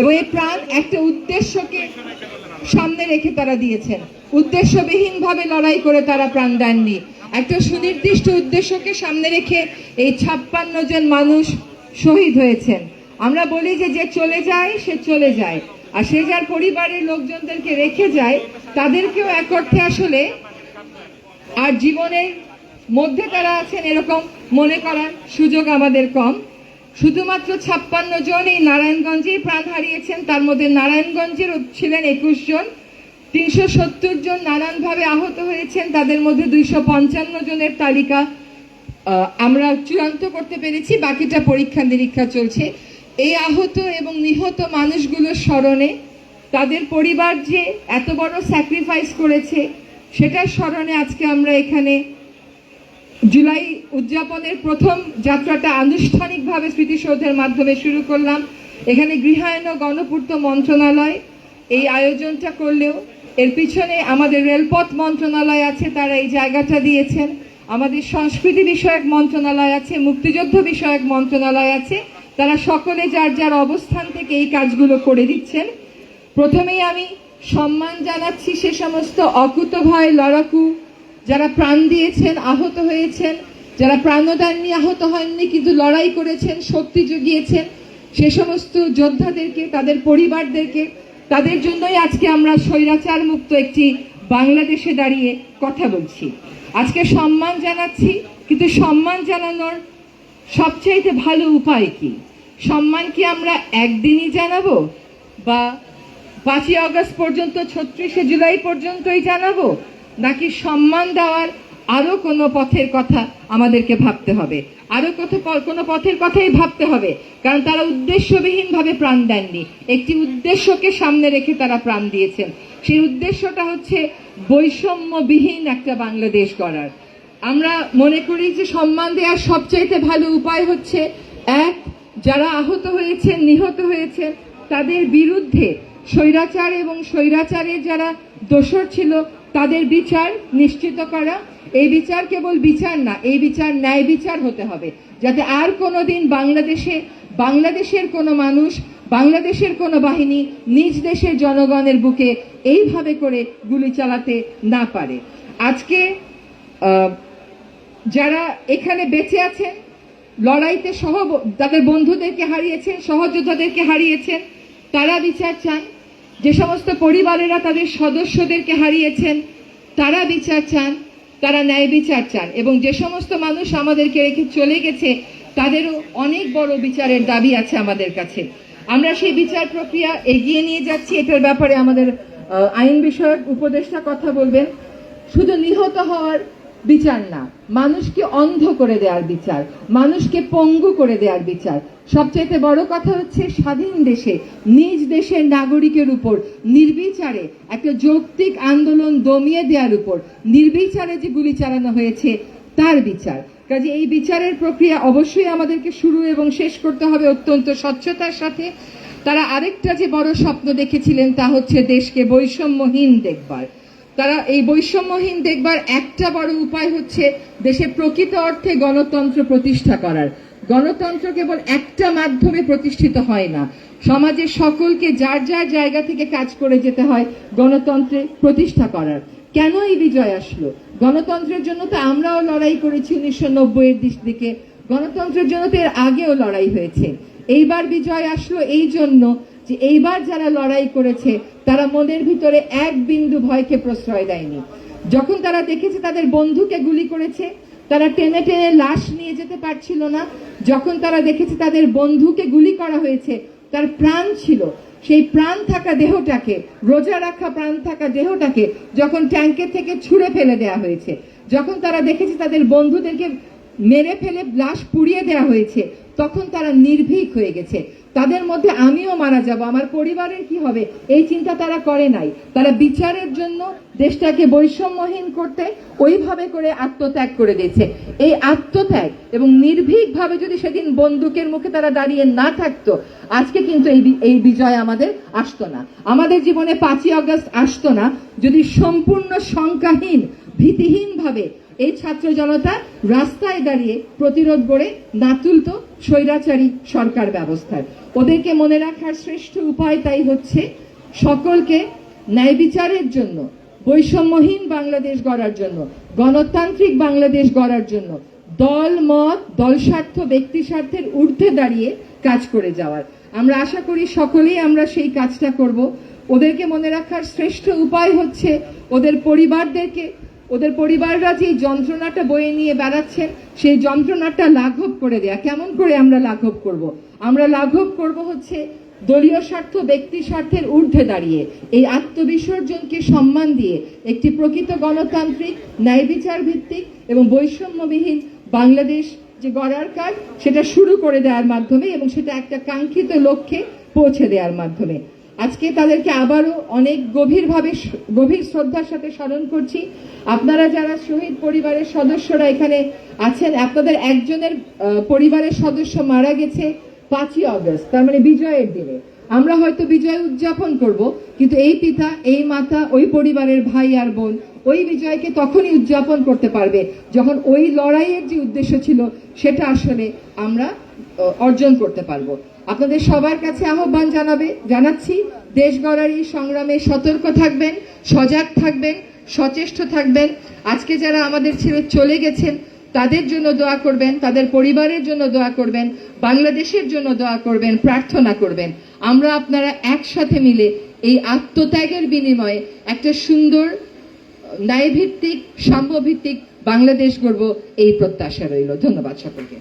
এবং এই প্রাণ একটা উদ্দেশ্যকে সামনে রেখে তারা দিয়েছেন। উদ্দেশ্যবিহীনভাবে লড়াই করে তারা প্রাণ দেননি। একটা সুনির্দিষ্ট উদ্দেশ্যকে সামনে রেখে এই ছাপ্পান্ন জন মানুষ শহীদ হয়েছেন। আমরা বলি যে যে চলে যায়, সে চলে যায়। আর সে যার পরিবারের লোকজনদেরকে রেখে যায়, তাদেরকেও এক অর্থে আসলে আর জীবনের মধ্যে তারা আছেন এরকম মনে করার সুযোগ আমাদের কম। শুধুমাত্র ছাপ্পান্ন জন এই নারায়ণগঞ্জেই প্রাণ হারিয়েছেন। তার মধ্যে নারায়ণগঞ্জের ছিলেন একুশ জন। তিনশো সত্তর জন নানানভাবে আহত হয়েছেন। তাদের মধ্যে দুইশো পঞ্চান্ন জনের তালিকা আমরা চূড়ান্ত করতে পেরেছি। বাকিটা পরীক্ষা নিরীক্ষা চলছে। এই আহত এবং নিহত মানুষগুলোর স্মরণে তাদের পরিবার যে এত বড় স্যাক্রিফাইস করেছে, সেটার স্মরণে আজকে আমরা এখানে জুলাই উদযাপনের প্রথম যাত্রাটা আনুষ্ঠানিকভাবে স্মৃতিসৌধের মাধ্যমে শুরু করলাম। এখানে গৃহায়ন গণপূর্ত মন্ত্রণালয়, এই আয়োজনটা করলেও এর পিছনে আমাদের রেলপথ মন্ত্রণালয় আছে, তারা এই জায়গাটা দিয়েছেন। আমাদের সংস্কৃতি বিষয়ক মন্ত্রণালয় আছে, মুক্তিযুদ্ধ বিষয়ক মন্ত্রণালয় আছে। তারা সকলে যার যার অবস্থান থেকে এই কাজগুলো করে দিচ্ছেন। প্রথমেই আমি সম্মান জানাচ্ছি সে সমস্ত অকুতভয় লড়াকু যারা প্রাণ দিয়েছেন, আহত হয়েছেন, যারা প্রাণদান নিয়ে আহত হননি, কিন্তু লড়াই করেছেন, শক্তি জুগিয়েছেন, সে সমস্ত যোদ্ধাদেরকে, তাদের পরিবারদেরকে, তাদের জন্যই আজকে আমরা স্বৈরাচার মুক্ত একটি বাংলাদেশে দাঁড়িয়ে কথা বলছি। আজকে সম্মান জানাচ্ছি, কিন্তু সম্মান জানানোর সবচাইতে ভালো উপায় কি? সম্মান কি আমরা একদিনই জানাব? বা পাঁচই আগস্ট পর্যন্ত, ছত্রিশে জুলাই পর্যন্তই জানাব? নাকি সম্মান দেওয়ার আরও কোনো পথের কথা আমাদেরকে ভাবতে হবে? আরও কত কোনো পথের কথাই ভাবতে হবে? কারণ তারা উদ্দেশ্যবিহীনভাবে প্রাণ দেননি। একটি উদ্দেশ্যকে সামনে রেখে তারা প্রাণ দিয়েছেন। সেই উদ্দেশ্যটা হচ্ছে বৈষম্যবিহীন একটা বাংলাদেশ গড়ার। আমরা মনে করি যে সম্মান দেওয়ার সবচাইতে ভালো উপায় হচ্ছে, এক, যারা আহত হয়েছেন, নিহত হয়েছেন, তাদের বিরুদ্ধে স্বৈরাচার এবং স্বৈরাচারের যারা দোষর ছিল তাদের বিচার নিশ্চিত করা। এই বিচার কেবল বিচার না, এই বিচার ন্যায় বিচার হতে হবে। যাতে আর কোনোদিন বাংলাদেশে, বাংলাদেশের কোনো মানুষ, বাংলাদেশের কোনো বাহিনী নিজ দেশের জনগণের বুকে এইভাবে করে গুলি চালাতে না পারে। আজকে যারা এখানে বেঁচে আছেন, লড়াইতে সহ তাদের বন্ধুদেরকে হারিয়েছেন, সহযোদ্ধাদেরকে হারিয়েছেন, তারা বিচার চান যে সমস্ত পরিবারেরা তাদের সদস্যদেরকে হারিয়েছেন, তারা বিচার চান, তারা ন্যায় বিচার চান। এবং যে সমস্ত মানুষ আমাদেরকে রেখে চলে গেছে, তাদেরও অনেক বড় বিচারের দাবি আছে আমাদের কাছে। আমরা সেই বিচার প্রক্রিয়া এগিয়ে নিয়ে যাচ্ছি, এটার ব্যাপারে আমাদের আইন বিষয়ক উপদেষ্টা কথা বলবেন। শুধু নিহত হওয়ার বিচার না। মানুষকে অন্ধ করে দেওয়ার বিচার, মানুষকে পঙ্গু করে দেওয়ার বিচার। সবচাইতে বড় কথা হচ্ছে স্বাধীন দেশে, নিজ দেশের নাগরিকের উপর নির্বিচারে একটা যৌক্তিক আন্দোলন দমিয়ে দেওয়ার উপর নির্বিচারে যে গুলি চালানো হয়েছে, তার বিচার। কাজে এই বিচারের প্রক্রিয়া অবশ্যই আমাদেরকে শুরু এবং শেষ করতে হবে অত্যন্ত স্বচ্ছতার সাথে। তারা আরেকটা যে বড় স্বপ্ন দেখেছিলেন তা হচ্ছে দেশকে বৈষম্যহীন দেখবার। তারা এই বৈষম্যহীন দেখবার একটা বড় উপায় হচ্ছে দেশে প্রকৃত অর্থে গণতন্ত্র প্রতিষ্ঠা করার। গণতন্ত্র কেবল একটা মাধ্যমে প্রতিষ্ঠিত হয় না। সমাজের সকলকে যার যার জায়গা থেকে কাজ করে যেতে হয়, গণতন্ত্রে প্রতিষ্ঠা করার। কেন এই বিজয় আসলো? গণতন্ত্রের জন্য তো আমরাও লড়াই করেছি উনিশশো নব্বইয়ের দিকে। গণতন্ত্রের জন্য তো এর আগেও লড়াই হয়েছে। এইবার বিজয় আসলো এই জন্য যে এইবার যারা লড়াই করেছে, তারা মনের ভিতরে এক বিন্দু ভয়কে প্রশ্রয় দেয়নি। যখন তারা দেখেছে তাদের বন্ধুকে গুলি করেছে, তারা টেনে টেনে লাশ নিয়ে যেতে পারছিল না। যখন তারা দেখেছে তাদের বন্ধুকে গুলি করা হয়েছে, তার প্রাণ ছিল। সেই প্রাণ থাকা দেহটাকে, রোজা রাখা প্রাণ থাকা দেহটাকে যখন ট্যাঙ্কের থেকে ছুঁড়ে ফেলে দেওয়া হয়েছে, যখন তারা দেখেছে তাদের বন্ধুদেরকে মেরে ফেলে লাশ পুড়িয়ে দেওয়া হয়েছে। তখন তারা নির্ভীক হয়ে গেছে। তাদের মধ্যে আমিও মারা যাব। আমার পরিবারের কি হবে? এই চিন্তা তারা করে নাই। তারা বিচারের জন্য দেশটাকে বৈষম্যহীন করতে ওইভাবে করে আত্মত্যাগ করে দিয়েছে। এই আত্মত্যাগ এবং নির্ভীকভাবে যদি সেদিন বন্দুকের মুখে তারা দাঁড়িয়ে না থাকতো, আজকে কিন্তু এই এই বিজয় আমাদের আসতো না। আমাদের জীবনে পাঁচই আগস্ট আসতো না। যদি সম্পূর্ণ সংখ্যাহীন ভীতিহীনভাবে এই ছাত্র জনতা রাস্তায় দাঁড়িয়ে প্রতিরোধ গড়ে না তুলত স্বৈরাচারী সরকার ব্যবস্থার। ওদেরকে মনে রাখার শ্রেষ্ঠ উপায় তাই হচ্ছে সকলকে ন্যায় বিচারের জন্য, বৈষম্যহীন বাংলাদেশ গড়ার জন্য, গণতান্ত্রিক বাংলাদেশ গড়ার জন্য, দল, মত, দল স্বার্থ, ব্যক্তি স্বার্থের ঊর্ধ্বে দাঁড়িয়ে কাজ করে যাওয়ার। আমরা আশা করি সকলেই আমরা সেই কাজটা করব। ওদেরকে মনে রাখার শ্রেষ্ঠ উপায় হচ্ছে ওদের পরিবারদেরকে ওদের পরিবাররা যে যন্ত্রণাটা বয়ে নিয়ে বেড়াচ্ছেন, সেই যন্ত্রণাটা লাঘব করে দেয়া। কেমন করে আমরা লাঘব করব? আমরা লাঘব করব হচ্ছে দলীয় স্বার্থ, ব্যক্তি স্বার্থের ঊর্ধ্বে দাঁড়িয়ে, এই আত্মবিসর্জনকে সম্মান দিয়ে একটি প্রকৃত গণতান্ত্রিক ন্যায় বিচার ভিত্তিক এবং বৈষম্যবিহীন বাংলাদেশ যে গড়ার কাজ, সেটা শুরু করে দেওয়ার মাধ্যমে এবং সেটা একটা কাঙ্ক্ষিত লক্ষ্যে পৌঁছে দেওয়ার মাধ্যমে। আজকে তাদেরকে আবারও অনেক গভীরভাবে গভীর শ্রদ্ধার সাথে স্মরণ করছি। আপনারা যারা শহীদ পরিবারের সদস্যরা এখানে আছেন, আপনাদের একজনের পরিবারের সদস্য মারা গেছে পাঁচই অগস্ট তার মানে বিজয়ের দিনে। আমরা হয়তো বিজয় উদযাপন করব, কিন্তু এই পিতা, এই মাতা, ওই পরিবারের ভাই আর বোন, ওই বিজয়কে তখনই উদযাপন করতে পারবে, যখন ওই লড়াইয়ের যে উদ্দেশ্য ছিল, সেটা আসলে আমরা অর্জন করতে পারব। আপনাদের সবার কাছে আহ্বান জানাবে, জানাচ্ছি, দেশ গড়ার এই সংগ্রামে সতর্ক থাকবেন, সজাগ থাকবেন, সচেষ্ট থাকবেন। আজকে যারা আমাদের ছেড়ে চলে গেছেন, তাদের জন্য দোয়া করবেন, তাদের পরিবারের জন্য দোয়া করবেন, বাংলাদেশের জন্য দোয়া করবেন, প্রার্থনা করবেন। আমরা আপনারা একসাথে মিলে এই আত্মত্যাগের বিনিময়ে একটা সুন্দর, ন্যায়ভিত্তিক, সাম্যভিত্তিক বাংলাদেশ গড়ব, এই প্রত্যাশা রইল। ধন্যবাদ সকলকে।